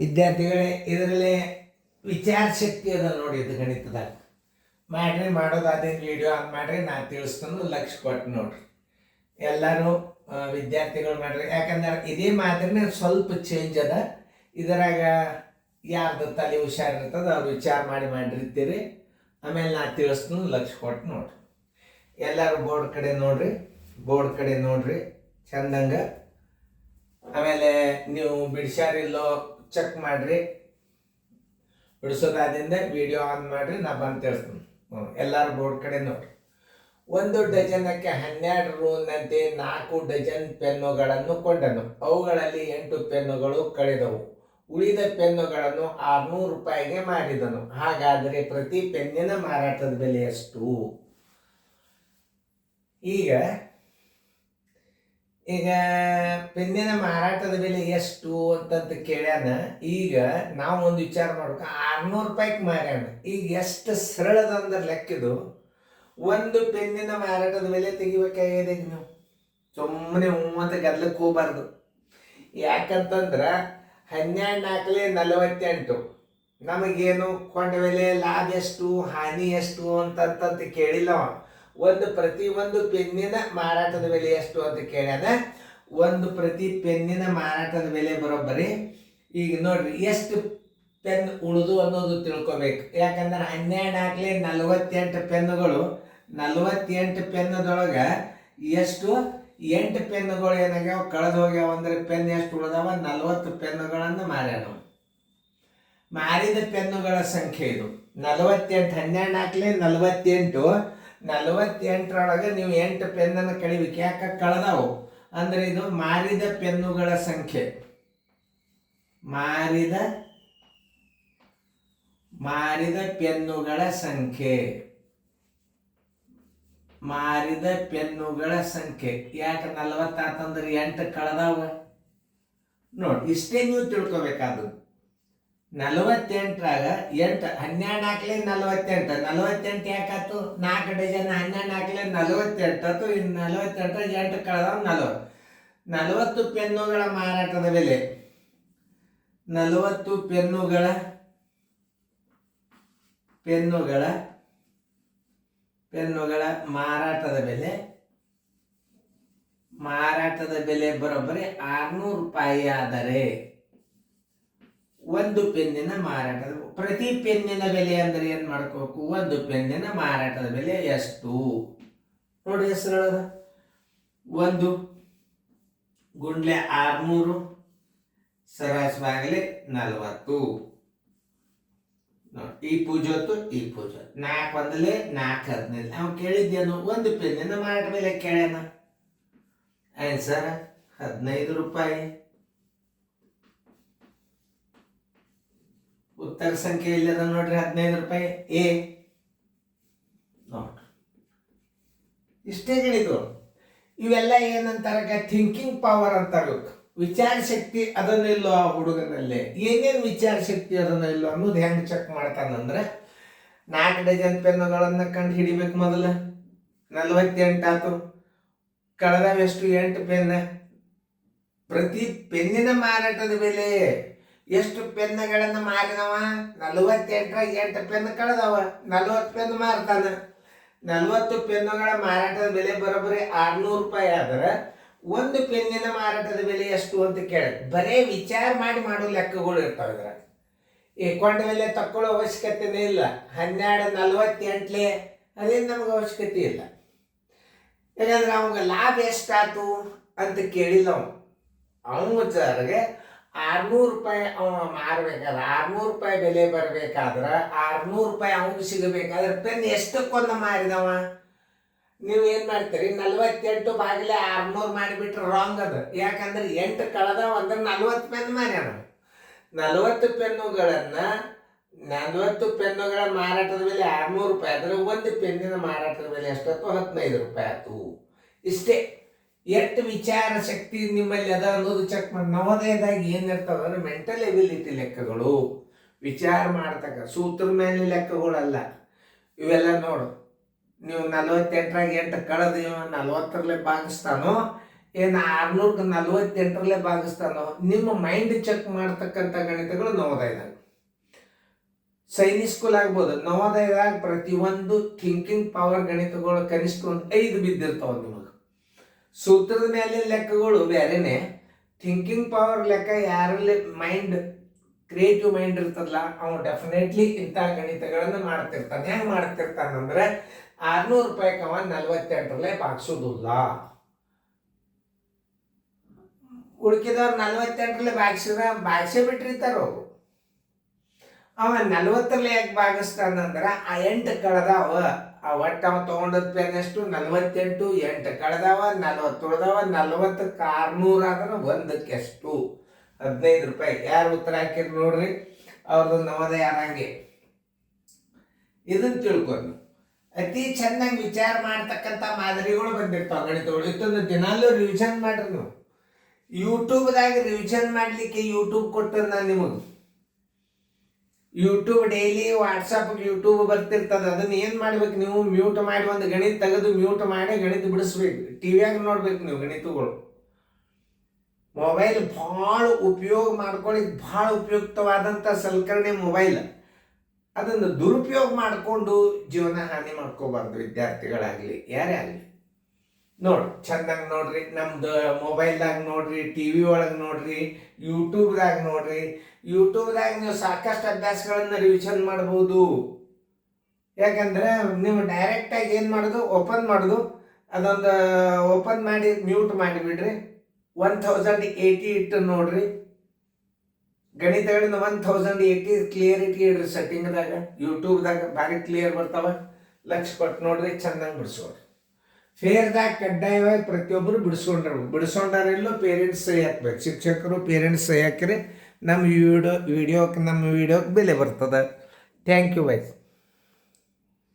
ವಿದ್ಯಾರ್ಥಿಗಳೇ, ಇದರಲ್ಲಿ ವಿಚಾರ ಶಕ್ತಿ ಅದ ನೋಡಿ ಇದು ಗಣಿತದಾಗ. ಮಾಡ್ರಿ ಮಾಡೋದು ಅದೇನು ವಿಡಿಯೋ ಆನ್ ಮಾಡ್ರಿ ನಾನು ತಿಳಿಸ್ತಾನು, ಲಕ್ಷ ಕೊಟ್ಟು ನೋಡ್ರಿ. ಎಲ್ಲರೂ ವಿದ್ಯಾರ್ಥಿಗಳು ಮಾಡ್ರಿ. ಯಾಕಂದ್ರೆ ಇದೇ ಮಾದರಿನೇ ಸ್ವಲ್ಪ ಚೇಂಜ್ ಅದ. ಇದರಾಗ ಯಾರ್ದು ತಲೆ ಹುಷಾರಿರ್ತದ ಅವ್ರು ವಿಚಾರ ಮಾಡಿ ಮಾಡಿರ್ತೀರಿ. ಆಮೇಲೆ ನಾ ತಿಳಿಸ್ತಾನು, ಲಕ್ಷ ಕೊಟ್ಟು ನೋಡ್ರಿ. ಎಲ್ಲರೂ ಬೋರ್ಡ್ ಕಡೆ ನೋಡ್ರಿ. ಬೋರ್ಡ್ ಕಡೆ ನೋಡ್ರಿ. ಚಂದಂಗ. ಆಮೇಲೆ ನೀವು ಬಿಡಿಸ್ಯಾರಿಲ್ಲೋ ಚೆಕ್ ಮಾಡ್ರಿ. ಬಿಡಿಸೋದಾದಿಂದ ವಿಡಿಯೋ ಆನ್ ಮಾಡ್ರಿ, ನಾ ಬಂದು ತಿಳಿಸ್ತೀನಿ ಹ್ಞೂ ಎಲ್ಲರೂ ಬೋರ್ಡ್ ಕಡೆ ನೋಡಿ ಒಂದು ಡಜನಕ್ಕೆ ಹನ್ನೆರಡು ರೂನಂತೆ ನಾಲ್ಕು ಡಜನ್ ಪೆನ್ನುಗಳನ್ನು ಕೊಂಡನು. ಅವುಗಳಲ್ಲಿ ಎಂಟು ಪೆನ್ನುಗಳು ಕಳೆದವು. ಉಳಿದ ಪೆನ್ನುಗಳನ್ನು ಆರುನೂರು ರೂಪಾಯಿಗೆ ಮಾರಿದನು. ಹಾಗಾದರೆ ಪ್ರತಿ ಪೆನ್ನಿನ ಮಾರಾಟದ ಬೆಲೆ ಎಷ್ಟು? ಈಗ ಈಗ ಪೆನ್ನಿನ ಮಾರಾಟದ ಬೆಲೆ ಎಷ್ಟು ಅಂತಂತ ಕೇಳ್ಯಾನ. ಈಗ ನಾವು ಒಂದು ವಿಚಾರ ಮಾಡ್ಬೇಕು. ಆರ್ನೂರು ರೂಪಾಯಿಗೆ ಮಾರ್ಯಾನ. ಈಗ ಎಷ್ಟು ಸರಳದ ಅಂದ್ರೆ ಲೆಕ್ಕದು ಒಂದು ಪೆನ್ನಿನ ಮಾರಾಟದ ಬೆಲೆ ತೆಗಿಬೇಕಾಗಿದೆ ಈಗ ನೀವು. ಸುಮ್ಮನೆ ಮೂವತ್ತು ಗದ್ಲಕ್ಕೆ ಹೋಗ್ಬಾರ್ದು. ಯಾಕಂತಂದ್ರ ಹನ್ನೆರಡು ನಾಲ್ಕಲೆ ನಲವತ್ತೆಂಟು. ನಮಗೇನು ಕೊಂಡ ಬೆಲೆ, ಲಾಭ ಎಷ್ಟು, ಹಾನಿ ಎಷ್ಟು ಅಂತಂತ ಕೇಳಿಲ್ಲ ಅವ. ಒಂದು ಪ್ರತಿ ಒಂದು ಪೆನ್ನಿನ ಮಾರಾಟದ ಬೆಲೆ ಎಷ್ಟು ಅಂತ ಕೇಳ್ಯಾನ? ಒಂದು ಪ್ರತಿ ಪೆನ್ನಿನ ಮಾರಾಟದ ಬೆಲೆ ಬರೋಬ್ಬರಿ. ಈಗ ನೋಡ್ರಿ, ಎಷ್ಟು ಪೆನ್ ಉಳಿದು ಅನ್ನೋದು ತಿಳ್ಕೊಬೇಕು. ಯಾಕಂದ್ರೆ ಹನ್ನೆರಡು ನಾಲ್ಕಲೆ ನಲವತ್ತೆಂಟು ಪೆನ್ನುಗಳು, ನಲವತ್ತೆಂಟು ಪೆನ್ನದೊಳಗೆ ಎಷ್ಟು? ಎಂಟು ಪೆನ್ನುಗಳು ಏನಾಗ್ಯಾವ? ಕಳೆದು ಹೋಗ್ಯಾವ ಅಂದ್ರೆ ಪೆನ್ ಎಷ್ಟು ಉಳಿದಾವ? ನಲವತ್ತು ಪೆನ್ನುಗಳನ್ನು ಮಾರ್ಯಾನ ಅವ. ಮಾರಿದ ಪೆನ್ನುಗಳ ಸಂಖ್ಯೆ ಇದು. ನಲವತ್ತೆಂಟು ಹನ್ನೆರಡು ನಾಲ್ಕಲೆ ನಲವತ್ತೆಂಟು ನಲವತ್ತೆಂಟರೊಳಗೆ ನೀವು ಎಂಟು ಪೆನ್ನನ್ನು ಕಳಿಬೇಕು. ಯಾಕೆ? ಕಳೆದವು. ಅಂದ್ರೆ ಇದು ಮಾರಿದ ಪೆನ್ನುಗಳ ಸಂಖ್ಯೆ. ಮಾರಿದ ಮಾರಿದ ಪೆನ್ನುಗಳ ಸಂಖ್ಯೆ. ಮಾರಿದ ಪೆನ್ನುಗಳ ಸಂಖ್ಯೆ. ಯಾಕೆ ನಲವತ್ತಾತಂದ್ರೆ ಎಂಟು ಕಳೆದಾವ? ನೋಡಿ, ಇಷ್ಟೇ ನೀವು ತಿಳ್ಕೊಬೇಕಾದದ್ದು. ನಲವತ್ತೆಂಟರಾಗ ಎಂಟು ಹನ್ನೆರಡು ಹಾಕ್ಲೆ ನಲವತ್ತೆಂಟು. ನಲವತ್ತೆಂಟು ಯಾಕಾತು ನಾಲ್ಕು ಡಜನ್ ಹನ್ನೆರಡು ಹಾಕ್ಲೆ ನಲವತ್ತೆಂಟು. ಆತು ಇನ್ನು ನಲವತ್ತೆಂಟು ಎಂಟು ಕಳೆದ ನಲವತ್ತು ನಲವತ್ತು ಪೆನ್ನುಗಳ ಮಾರಾಟದ ಬೆಲೆ. ನಲವತ್ತು ಪೆನ್ನುಗಳ ಪೆನ್ನುಗಳ ಪೆನ್ನುಗಳ ಮಾರಾಟದ ಬೆಲೆ. ಮಾರಾಟದ ಬೆಲೆ ಬರೋಬ್ಬರಿ ಆರ್ನೂರು ರೂಪಾಯಿ ಆದರೆ ಒಂದು ಪೆನ್ನಿನ ಮಾರಾಟದ ಪ್ರತಿ ಪೆನ್ನಿನ ಬೆಲೆ ಅಂದ್ರೆ ಏನು ಮಾಡ್ಕೋಬೇಕು ಒಂದು ಪೆನ್ನಿನ ಮಾರಾಟದ ಬೆಲೆ ಎಷ್ಟು? ನೋಡಿ ಹೆಸರು ಒಂದು, ಗುಂಡ್ಲೆ ಆರ್ನೂರು, ಸರಾಸವಾಗಲಿ ನಲವತ್ತು. ಈ ಪೂಜೊತ್ತು ಈ ಪೂಜೆ ನಾಲ್ಕು ಒಂದಲೇ ನಾಲ್ಕು ಹದಿನೈದು. ನಾವು ಕೇಳಿದ್ದೇನು, ಒಂದು ಪೆನ್ನಿನ ಮಾರಾಟ ಬೆಲೆ ಕೇಳ್ಯಾನ? ಆನ್ಸರ್ ಹದಿನೈದು ರೂಪಾಯಿ. ಉತ್ತರ ಸಂಖ್ಯೆ ಇಲ್ಲದ ನೋಡ್ರಿ, ಹದಿನೈದು ರೂಪಾಯಿ. ಎ. ನೋಡ್ರಿ. ಇಷ್ಟೇ ಹೇಳಿದ್ರು ಇವೆಲ್ಲ ಏನಂತಾರ? ಥಿಂಕಿಂಗ್ ಪವರ್ ಅಂತಾರ. ವಿಚಾರ ಶಕ್ತಿ ಅದನ್ನು ಇಲ್ಲೋ ಆ ಹುಡುಗನಲ್ಲಿ? ಏನೇನು ವಿಚಾರ ಶಕ್ತಿ ಅದನ್ನ ಇಲ್ಲೋ ಅನ್ನೋದು ಹೆಂಗೆ ಚೆಕ್ ಮಾಡ್ತಾನಂದ್ರೆ, ನಾಲ್ಕು ಡಜನ್ ಪೆನ್ನುಗಳನ್ನು ಕಂಡು ಹಿಡಿಬೇಕು ಮೊದಲು. ನಲವತ್ತೆಂಟು ಆತು. ಕಳೆದವೆಷ್ಟು ಎಂಟು ಪೆನ್ ಪ್ರತಿ ಪೆನ್ನಿನ ಮಾರಾಟದ ಬೆಲೆ ಎಷ್ಟು ಪೆನ್ನುಗಳನ್ನು ಮಾರಿದವ? ನಲವತ್ತೆಂಟರ ಎಂಟು ಪೆನ್ ಕಳೆದವ. ನಲವತ್ತು ಪೆನ್ ಮಾರ್ತಾನ. ನಲವತ್ತು ಪೆನ್ನುಗಳ ಮಾರಾಟದ ಬೆಲೆ ಬರೋಬ್ಬರಿ ಆರ್ನೂರು ರೂಪಾಯಿ ಆದ್ರೆ ಒಂದು ಪೆನ್ನಿನ ಮಾರಾಟದ ಬೆಲೆ ಎಷ್ಟು ಅಂತ ಕೇಳಿ. ಬರೇ ವಿಚಾರ ಮಾಡಿ ಮಾಡೋ ಲೆಕ್ಕಗಳು ಇರ್ತಾವೆ ಇದ್ರ. ಕೊಂಡ ಬೆಲೆ ತಕ್ಕೊಳ್ಳೋ ಅವಶ್ಯಕತೆನೇ ಇಲ್ಲ. ಹನ್ನೆರಡು, ನಲವತ್ತೆಂಟ್ಲೆ ಅದೇನು ನಮ್ಗೆ ಅವಶ್ಯಕತೆ ಇಲ್ಲ. ಯಾಕಂದ್ರೆ ಅವಂಗ ಲಾಭ ಎಷ್ಟಾತು ಅಂತ ಕೇಳಿಲ್ಲ ಅವನು ಅವನ ಜರ್ಗೆ ಆರ್ನೂರು ರೂಪಾಯಿ ಅವ ಮಾರ್ಬೇಕಾದ್ರೆ ಆರ್ನೂರು ರೂಪಾಯಿ ಬೆಲೆ ಬರಬೇಕಾದ್ರೆ ಆರ್ನೂರು ರೂಪಾಯಿ ಅವನಿಗೆ ಸಿಗಬೇಕಾದ್ರೆ ಪೆನ್ ಎಷ್ಟಕ್ಕೊಂದು ಮಾರಿದವ? ನೀವು ಏನು ಮಾಡ್ತೀರಿ, ನಲ್ವತ್ತೆಂಟು ಬಾಗಿಲೆ ಆರ್ನೂರು ಮಾಡಿಬಿಟ್ರೆ ರಾಂಗ್ ಅದು. ಯಾಕಂದ್ರೆ ಎಂಟು ಕಳೆದವ ಅಂದ್ರೆ ನಲ್ವತ್ತು ಪೆನ್ ಮಾರ್ಯಾನ. ನಲವತ್ತು ಪೆನ್ನುಗಳನ್ನು, ನಲವತ್ತು ಪೆನ್ನುಗಳ ಮಾರಾಟದ ಬೆಲೆ ಆರ್ನೂರು ರೂಪಾಯಿ ಆದರೆ ಒಂದು ಪೆನ್ನಿನ ಮಾರಾಟದ ಬೆಲೆ ಎಷ್ಟಾಯ್ತು ಹದಿನೈದು ರೂಪಾಯಿ ಆಯ್ತು. ಇಷ್ಟೇ. ಎಷ್ಟು ವಿಚಾರ ಶಕ್ತಿ ನಿಮ್ಮಲ್ಲಿ ಅದ ಅನ್ನೋದು ಚೆಕ್ ಮಾಡಿ ನವೋದಯದಾಗ ಏನಿರ್ತಾವ ಅಂದ್ರೆ ಮೆಂಟಲ್ ಎಬಿಲಿಟಿ ಲೆಕ್ಕಗಳು. ವಿಚಾರ ಮಾಡ್ತಕ್ಕ, ಸೂತ್ರ ಮೇಲೆ ಲೆಕ್ಕಗಳಲ್ಲ. ಇವೆಲ್ಲ ನೋಡು. ನೀವು ನಲವತ್ತೆಂಟರಾಗ ಎಂಟು ಕಳೆದು ಇವ ನಲವತ್ತರಲ್ಲೇ ಭಾಗಿಸ್ತಾನೋ, ಏನು ಆರ್ನೂರ್ಗೆ ನಲ್ವತ್ತೆಂಟರಲ್ಲೇ ಭಾಗಿಸ್ತಾನೋ, ನಿಮ್ಮ ಮೈಂಡ್ ಚೆಕ್ ಮಾಡ್ತಕ್ಕಂಥ ಗಣಿತಗಳು ನವೋದಯದಾಗ. ಸೈನಿಕ್ ಸ್ಕೂಲ್ ಆಗ್ಬೋದು. ನವೋದಯದಾಗ ಪ್ರತಿಯೊಂದು ಥಿಂಕಿಂಗ್ ಪವರ್ ಗಣಿತಗಳು ಕನಿಷ್ಠ ಒಂದು ಐದು ಬಿದ್ದಿರ್ತಾವ ನಿಮಗೆ ಸೂತ್ರದ ಮೇಲೆ ಲೆಕ್ಕಗಳು ಬೇರೆನೆ ಥಿಂಕಿಂಗ್ ಪವರ್ ಲೆಕ್ಕ ಯಾರಲ್ಲಿ ಮೈಂಡ್ ಕ್ರಿಯೇಟಿವ್ ಮೈಂಡ್ ಇರ್ತದಲ್ಲ ಅವನು ಡೆಫಿನೆಟ್ಲಿ ಇಂಥ ಗಣಿತಗಳನ್ನು ಮಾಡ್ತಿರ್ತಾನೆ. ಹೆಂಗೆ ಮಾಡ್ತಿರ್ತಾನಂದ್ರೆ ಆರ್ನೂರು ರೂಪಾಯಿಗೆ ಅವ ನಲ್ವತ್ತೆಂಟರಲ್ಲೇ ಬಾಗಿಸೋದಿಲ್ಲ. ಉಳ್ಕಿದವ್ರು ನಲ್ವತ್ತೆಂಟರಲ್ಲೇ ಬಾಗಿಸಿದ ಬಾಗಿಸೇ ಬಿಟ್ಟಿರ್ತಾರ ಅವರು. ಅವ ನಲ್ವತ್ತರಲ್ಲಿ ಯಾಕೆ ಭಾಗಿಸ್ತಾನಂದ್ರೆ ಆ ಎಂಟು ಕಳೆದಾವ. ಆ ಒಟ್ಟು ಅವ ತೊಗೊಂಡದ ಪೆನ್ ಎಷ್ಟು? ನಲ್ವತ್ತೆಂಟು, ಎಂಟು. ಕಳೆದವ ನಲವತ್ತು ಉಳ್ದವ ನಲವತ್ತಕ್ಕೆ ಆರುನೂರು ಆದ್ರೆ ಒಂದಕ್ಕೆ ಎಷ್ಟು ಹದಿನೈದು ರೂಪಾಯಿ. ಯಾರು ಉತ್ತರ ಹಾಕಿರಿ ನೋಡ್ರಿ? ಅವ್ರದ್ದು ನವೋದಯ ಆದಂಗೆ. ಇದನ್ನ ತಿಳ್ಕೊಂಡು ಅತಿ ಚೆನ್ನಾಗಿ ವಿಚಾರ ಮಾಡ್ತಕ್ಕಂಥ ಮಾದರಿಗಳು ಬಂದಿರ್ತಾವ ಗಣಿತಗಳು ಇಷ್ಟೊಂದು ದಿನಾಲೂ ರಿವಿಷನ್ ಮಾಡ್ರಿ ನೀವು. ಯೂಟ್ಯೂಬ್ದಾಗ ರಿವಿಷನ್ ಮಾಡಲಿಕ್ಕೆ ಯೂಟ್ಯೂಬ್ ಕೊಟ್ಟದ್ದು ನಾನು ನಿಮಗೆ. ಯೂಟ್ಯೂಬ್ ಡೈಲಿ ವಾಟ್ಸಪ್ ಯೂಟ್ಯೂಬ್ ಬರ್ತಿರ್ತದ. ಅದನ್ನ ಏನು ಮಾಡ್ಬೇಕು ನೀವು? ಮ್ಯೂಟ್ ಮಾಡಿ ಒಂದು ಗಣಿತ ತೆಗೆದು ಮ್ಯೂಟ್ ಮಾಡಿ ಗಣಿತ ಬಿಡಿಸ್ಬೇಕು. ಟಿವಿಯಾಗ ನೋಡ್ಬೇಕು ನೀವು ಗಣಿತಗಳು? ಮೊಬೈಲ್ ಭಾಳ ಉಪಯೋಗ ಮಾಡ್ಕೊಳ್ಳಿ. ಭಾಳ ಉಪಯುಕ್ತವಾದಂಥ ಸಲಕರಣೆ ಮೊಬೈಲ್ ಅದನ್ನು ದುರುಪಯೋಗ ಮಾಡಿಕೊಂಡು ಜೀವನ ಹಾನಿ ಮಾಡ್ಕೋಬಾರ್ದು ವಿದ್ಯಾರ್ಥಿಗಳಾಗಲಿ, ಯಾರೇ ಆಗಲಿ. ನೋಡಿ, ಚಂದಾಗ ನೋಡ್ರಿ, ನಮ್ದು ಮೊಬೈಲ್ದಾಗ ನೋಡ್ರಿ ಟಿ ವಿ ಒಳಗೆ ನೋಡ್ರಿ ಯೂಟ್ಯೂಬ್ದಾಗ ನೋಡ್ರಿ. ಯೂಟ್ಯೂಬ್ದಾಗ ನೀವು ಸಾಕಷ್ಟು ಅಭ್ಯಾಸಗಳನ್ನು ರಿವಿಷನ್ ಮಾಡ್ಬೋದು. ಯಾಕಂದ್ರೆ ನೀವು ಡೈರೆಕ್ಟಾಗಿ ಏನು ಮಾಡೋದು? ಓಪನ್ ಮಾಡೋದು. ಅದೊಂದು ಓಪನ್ ಮಾಡಿ ಮ್ಯೂಟ್ ಮಾಡಿಬಿಡ್ರಿ. ಒನ್ ಥೌಸಂಡ್ ಏಯ್ಟಿ ಇಟ್ಟು ನೋಡ್ರಿ. ಗಣಿತಗಳಿಂದ ಒನ್ ಥೌಸಂಡ್ ಏಯ್ಟಿ ಕ್ಲಿಯರಿಟಿ ಇಡ್ರಿ ಸೆಟ್ಟಿಂಗ್ದಾಗ ಯೂಟ್ಯೂಬ್ದಾಗ ಭಾರಿ ಕ್ಲಿಯರ್ ಬರ್ತಾವ. ಲಕ್ಷ ಕೊಟ್ಟು ನೋಡ್ರಿ, ಚಂದಂಗೆ ಬಿಡಿಸೋರಿ ಫೇರ್ದಾಗ ಕಡ್ಡಾಯವಾಗಿ ಪ್ರತಿಯೊಬ್ಬರು ಬಿಡಿಸ್ಕೊಂಡ್ರು ಬಿಡಿಸ್ಕೊಂಡಾರೆಲ್ಲೋ ಪೇರೆಂಟ್ಸ್ ಸಹಿ ಹಾಕ್ಬೇಕು ಶಿಕ್ಷಕರು ಪೇರೆಂಟ್ಸ್ ಸಹಿ ಹಾಕಿರಿ ನಮ್ಮ ವಿಡಿಯೋ ವಿಡಿಯೋಕ್ಕೆ ನಮ್ಮ ವಿಡಿಯೋಕ್ಕೆ ಬೆಲೆ ಬರ್ತದೆ ಥ್ಯಾಂಕ್ ಯು ವೈಸ್